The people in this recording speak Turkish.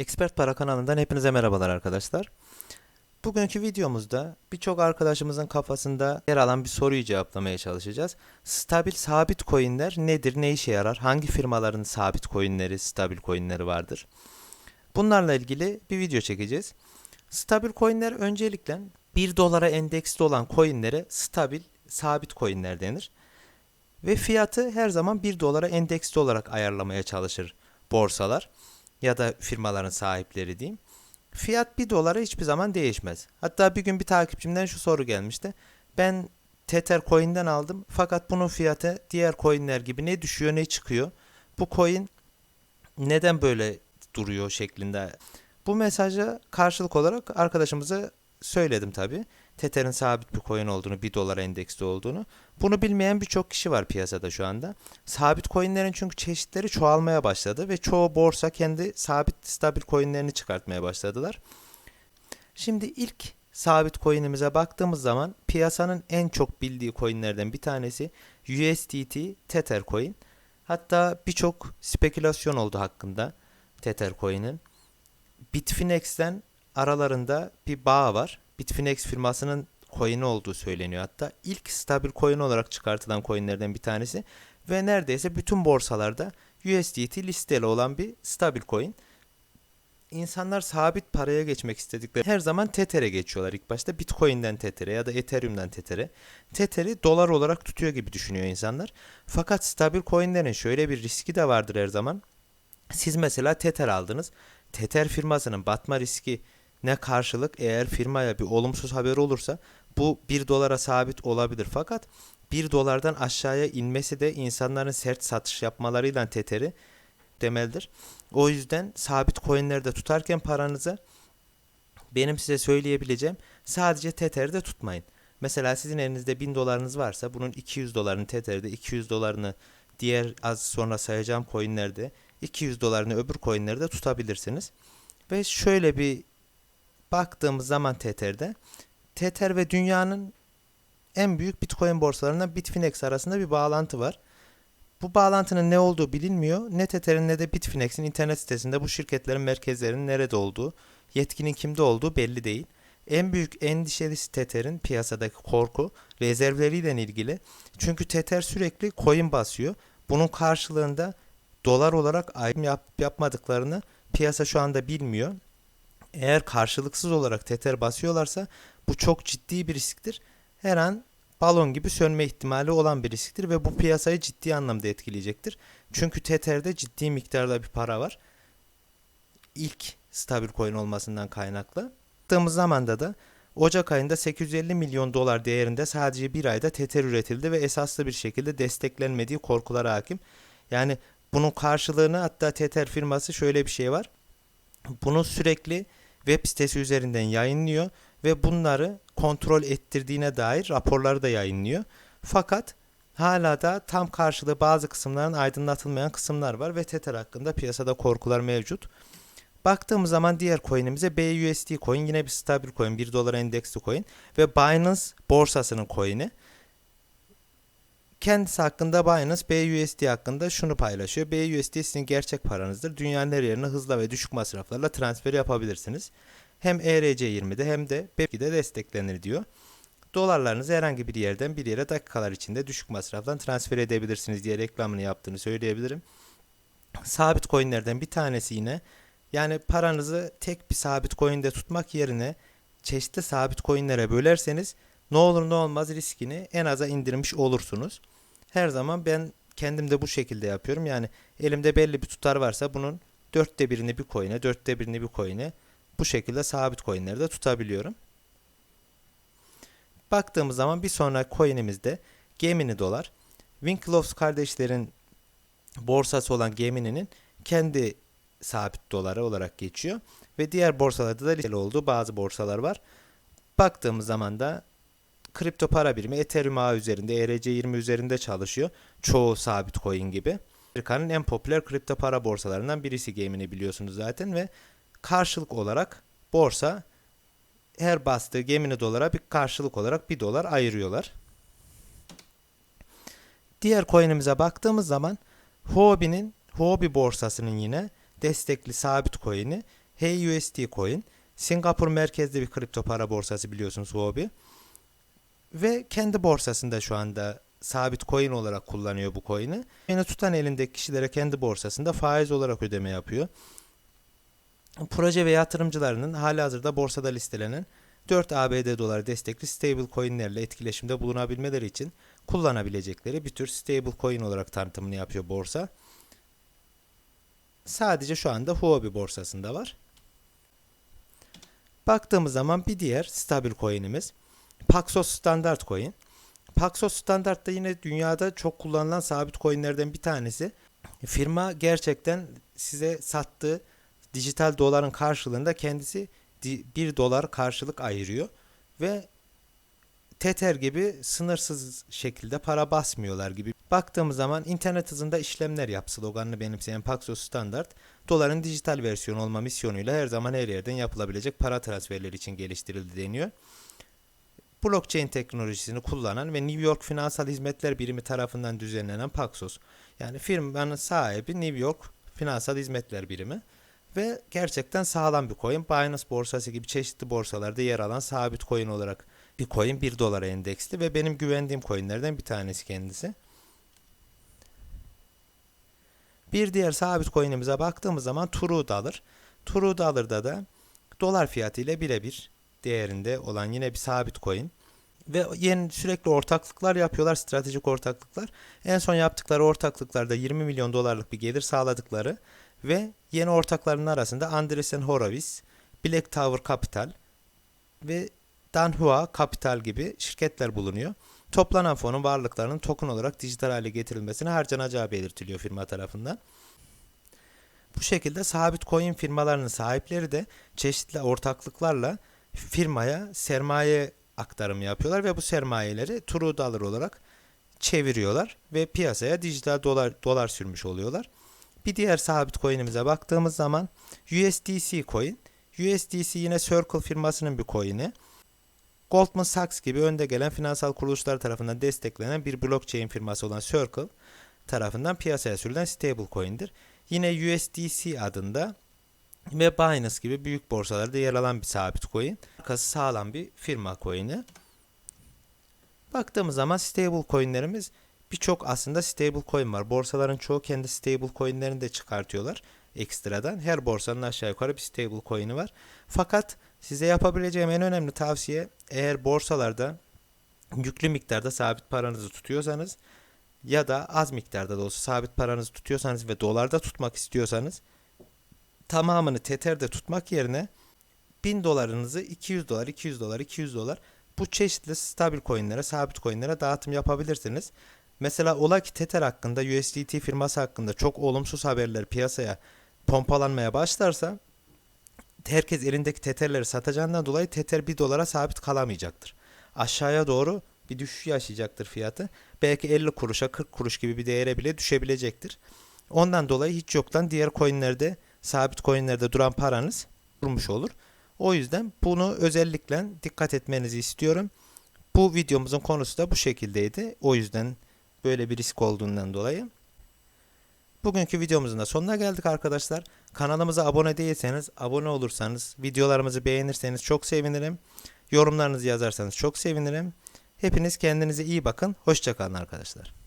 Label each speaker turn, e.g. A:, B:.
A: Expert Para kanalından hepinize merhabalar arkadaşlar. Bugünkü videomuzda birçok arkadaşımızın kafasında yer alan bir soruyu cevaplamaya çalışacağız. Stabil sabit coinler nedir, ne işe yarar, hangi firmaların sabit coinleri, stabil coinleri vardır? Bunlarla ilgili bir video çekeceğiz. Stabil coinler öncelikle 1 dolara endeksli olan coinlere stabil, sabit coinler denir. Ve fiyatı her zaman 1 dolara endeksli olarak ayarlamaya çalışır borsalar ya da firmaların sahipleri diyeyim. Fiyat 1 dolara hiçbir zaman değişmez. Hatta bir gün bir takipçimden şu soru gelmişti. Ben Tether coin'den aldım fakat bunun fiyatı diğer coin'ler gibi ne düşüyor ne çıkıyor. Bu coin neden böyle duruyor şeklinde. Bu mesaja karşılık olarak arkadaşımıza söyledim tabi. Tether'in sabit bir coin olduğunu, 1 dolara endeksli olduğunu. Bunu bilmeyen birçok kişi var piyasada şu anda. Sabit coinlerin çünkü çeşitleri çoğalmaya başladı ve çoğu borsa kendi sabit stabil coinlerini çıkartmaya başladılar. Şimdi ilk sabit coin'imize baktığımız zaman piyasanın en çok bildiği coinlerden bir tanesi USDT Tether coin. Hatta birçok spekülasyon oldu hakkında Tether coin'in. Bitfinex'ten aralarında bir bağ var. Bitfinex firmasının coin'i olduğu söyleniyor hatta. ilk stabil coin olarak çıkartılan coinlerden bir tanesi ve neredeyse bütün borsalarda USDT listeli olan bir stabil coin. İnsanlar sabit paraya geçmek istedikleri her zaman Tether'e geçiyorlar ilk başta. Bitcoin'den Tether'e ya da Ethereum'dan Tether'e. Tether'i dolar olarak tutuyor gibi düşünüyor insanlar. Fakat stabil coinlerin şöyle bir riski de vardır her zaman. Siz mesela Tether aldınız. Tether firmasının batma riski ne karşılık eğer firmaya bir olumsuz haber olursa bu 1 dolara sabit olabilir. Fakat 1 dolardan aşağıya inmesi de insanların sert satış yapmalarıyla teteri demelidir. O yüzden sabit coinlerde tutarken paranızı benim size söyleyebileceğim sadece Tether'de tutmayın. Mesela sizin elinizde 1000 dolarınız varsa bunun 200 dolarını Tether'de 200 dolarını diğer az sonra sayacağım coinlerde 200 dolarını öbür coinlerde tutabilirsiniz. Ve şöyle bir baktığımız zaman Tether'de Tether ve dünyanın en büyük Bitcoin borsalarından Bitfinex arasında bir bağlantı var. Bu bağlantının ne olduğu bilinmiyor. Ne Tether'in ne de Bitfinex'in internet sitesinde bu şirketlerin merkezlerinin nerede olduğu, yetkinin kimde olduğu belli değil. En büyük endişelisi Tether'in piyasadaki korku rezervleriyle ilgili. Çünkü Tether sürekli coin basıyor. Bunun karşılığında dolar olarak ayrım yap, yapmadıklarını piyasa şu anda bilmiyor. Eğer karşılıksız olarak Tether basıyorlarsa bu çok ciddi bir risktir. Her an balon gibi sönme ihtimali olan bir risktir ve bu piyasayı ciddi anlamda etkileyecektir. Çünkü Tether'de ciddi miktarda bir para var. İlk stabil coin olmasından kaynaklı. Baktığımız zamanda da Ocak ayında 850 milyon dolar değerinde sadece bir ayda Tether üretildi ve esaslı bir şekilde desteklenmediği korkulara hakim. Yani bunun karşılığını hatta Tether firması şöyle bir şey var. Bunu sürekli web sitesi üzerinden yayınlıyor ve bunları kontrol ettirdiğine dair raporları da yayınlıyor. Fakat hala da tam karşılığı bazı kısımların aydınlatılmayan kısımlar var ve Tether hakkında piyasada korkular mevcut. Baktığımız zaman diğer coin'imize BUSD coin yine bir stabil coin 1 dolar endeksli coin ve Binance borsasının coin'i. Kendisi hakkında Binance BUSD hakkında şunu paylaşıyor. BUSD sizin gerçek paranızdır. Dünyanın her yerine hızlı ve düşük masraflarla transfer yapabilirsiniz. Hem E ERC20'de hem de BEP'de desteklenir diyor. Dolarlarınızı herhangi bir yerden bir yere dakikalar içinde düşük masraftan transfer edebilirsiniz diye reklamını yaptığını söyleyebilirim. Sabit coinlerden bir tanesi yine yani paranızı tek bir sabit coin'de tutmak yerine çeşitli sabit coin'lere bölerseniz ne olur ne olmaz riskini en aza indirmiş olursunuz. Her zaman ben kendim de bu şekilde yapıyorum. Yani elimde belli bir tutar varsa bunun dörtte birini bir coin'e, dörtte birini bir coin'e bu şekilde sabit coin'lerde tutabiliyorum. Baktığımız zaman bir sonraki coin'imizde Gemini dolar. Winklevoss kardeşlerin borsası olan Gemini'nin kendi sabit doları olarak geçiyor. Ve diğer borsalarda da listeli olduğu bazı borsalar var. Baktığımız zaman da kripto para birimi Ethereum ağı üzerinde, ERC20 üzerinde çalışıyor. Çoğu sabit coin gibi. Amerika'nın en popüler kripto para borsalarından birisi Gemini biliyorsunuz zaten ve karşılık olarak borsa her bastığı Gemini dolara bir karşılık olarak bir dolar ayırıyorlar. Diğer coin'imize baktığımız zaman Huobi'nin Huobi borsasının yine destekli sabit coin'i HUSD coin. Singapur merkezli bir kripto para borsası biliyorsunuz Huobi. Ve kendi borsasında şu anda sabit coin olarak kullanıyor bu coin'i. Yine tutan elindeki kişilere kendi borsasında faiz olarak ödeme yapıyor. Proje ve yatırımcılarının halihazırda borsada listelenen 4 ABD dolar destekli stable coinlerle etkileşimde bulunabilmeleri için kullanabilecekleri bir tür stable coin olarak tanıtımını yapıyor borsa. Sadece şu anda Huobi borsasında var. Baktığımız zaman bir diğer stabil coin'imiz Paxos Standard Coin. Paxos Standard da yine dünyada çok kullanılan sabit coin'lerden bir tanesi. Firma gerçekten size sattığı dijital doların karşılığında kendisi 1 dolar karşılık ayırıyor ve Tether gibi sınırsız şekilde para basmıyorlar gibi. Baktığımız zaman internet hızında işlemler yap sloganını benimseyen Paxos Standard, doların dijital versiyonu olma misyonuyla her zaman her yerden yapılabilecek para transferleri için geliştirildi deniyor. Blockchain teknolojisini kullanan ve New York Finansal Hizmetler Birimi tarafından düzenlenen Paxos. Yani firmanın sahibi New York Finansal Hizmetler Birimi ve gerçekten sağlam bir coin. Binance borsası gibi çeşitli borsalarda yer alan sabit coin olarak bir coin 1 dolara endeksli ve benim güvendiğim coinlerden bir tanesi kendisi. Bir diğer sabit coin'imize baktığımız zaman True Dollar. True Dollar'da da dolar fiyatı ile birebir değerinde olan yine bir sabit coin. Ve yeni sürekli ortaklıklar yapıyorlar, stratejik ortaklıklar. En son yaptıkları ortaklıklarda 20 milyon dolarlık bir gelir sağladıkları ve yeni ortaklarının arasında Andreessen Horowitz, Black Tower Capital ve Danhua Capital gibi şirketler bulunuyor. Toplanan fonun varlıklarının token olarak dijital hale getirilmesine harcanacağı belirtiliyor firma tarafından. Bu şekilde sabit coin firmalarının sahipleri de çeşitli ortaklıklarla firmaya sermaye aktarımı yapıyorlar ve bu sermayeleri True Dollar olarak çeviriyorlar ve piyasaya dijital dolar dolar sürmüş oluyorlar. Bir diğer sabit coin'imize baktığımız zaman USDC coin. USDC yine Circle firmasının bir coin'i. Goldman Sachs gibi önde gelen finansal kuruluşlar tarafından desteklenen bir blockchain firması olan Circle tarafından piyasaya sürülen stable coin'dir. Yine USDC adında ve Binance gibi büyük borsalarda yer alan bir sabit coin. Arkası sağlam bir firma coin'i. Baktığımız zaman stable coin'lerimiz birçok aslında stable coin var. Borsaların çoğu kendi stable coin'lerini de çıkartıyorlar ekstradan. Her borsanın aşağı yukarı bir stable coin'i var. Fakat size yapabileceğim en önemli tavsiye eğer borsalarda yüklü miktarda sabit paranızı tutuyorsanız ya da az miktarda da olsa sabit paranızı tutuyorsanız ve dolarda tutmak istiyorsanız tamamını Tether'de tutmak yerine 1000 dolarınızı 200 dolar, 200 dolar, 200 dolar bu çeşitli stabil coinlere, sabit coinlere dağıtım yapabilirsiniz. Mesela ola ki Tether hakkında, USDT firması hakkında çok olumsuz haberler piyasaya pompalanmaya başlarsa herkes elindeki Tether'leri satacağından dolayı Tether 1 dolara sabit kalamayacaktır. Aşağıya doğru bir düşüş yaşayacaktır fiyatı. Belki 50 kuruşa 40 kuruş gibi bir değere bile düşebilecektir. Ondan dolayı hiç yoktan diğer coinlerde sabit coinlerde duran paranız durmuş olur. O yüzden bunu özellikle dikkat etmenizi istiyorum. Bu videomuzun konusu da bu şekildeydi. O yüzden böyle bir risk olduğundan dolayı. Bugünkü videomuzun da sonuna geldik arkadaşlar. Kanalımıza abone değilseniz, abone olursanız, videolarımızı beğenirseniz çok sevinirim. Yorumlarınızı yazarsanız çok sevinirim. Hepiniz kendinize iyi bakın. Hoşçakalın arkadaşlar.